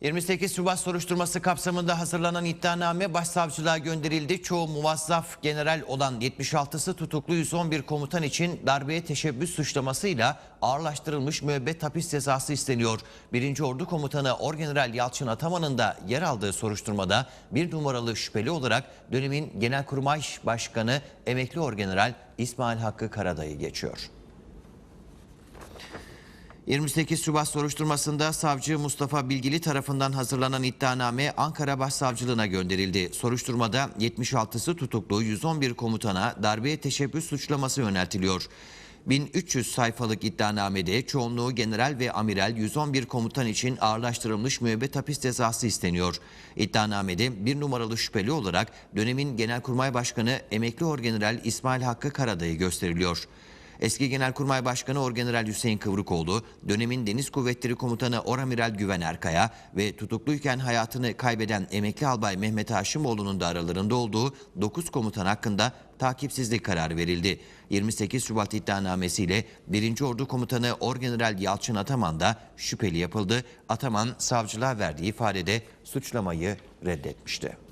28 Şubat soruşturması kapsamında hazırlanan iddianame başsavcılığa gönderildi. Çoğu muvazzaf general olan 76'sı tutuklu 111 komutan için darbeye teşebbüs suçlamasıyla ağırlaştırılmış müebbet hapis cezası isteniyor. 1. Ordu Komutanı Orgeneral Yalçın Ataman'ın da yer aldığı soruşturmada bir numaralı şüpheli olarak dönemin Genelkurmay Başkanı emekli Orgeneral İsmail Hakkı Karadayı geçiyor. 28 Şubat soruşturmasında savcı Mustafa Bilgili tarafından hazırlanan iddianame Ankara Başsavcılığına gönderildi. Soruşturmada 76'sı tutuklu 111 komutana darbeye teşebbüs suçlaması yöneltiliyor. 1300 sayfalık iddianamede çoğunluğu general ve amiral 111 komutan için ağırlaştırılmış müebbet hapis cezası isteniyor. İddianamede bir numaralı şüpheli olarak dönemin Genelkurmay Başkanı emekli Orgeneral İsmail Hakkı Karadayı gösteriliyor. Eski Genelkurmay Başkanı Orgeneral Hüseyin Kıvrıkoğlu, dönemin Deniz Kuvvetleri Komutanı Oramiral Güven Erkaya ve tutukluyken hayatını kaybeden emekli albay Mehmet Haşimoğlu'nun da aralarında olduğu 9 komutan hakkında takipsizlik kararı verildi. 28 Şubat iddianamesiyle 1. Ordu Komutanı Orgeneral Yalçın Ataman da şüpheli yapıldı. Ataman savcılığa verdiği ifadede suçlamayı reddetmişti.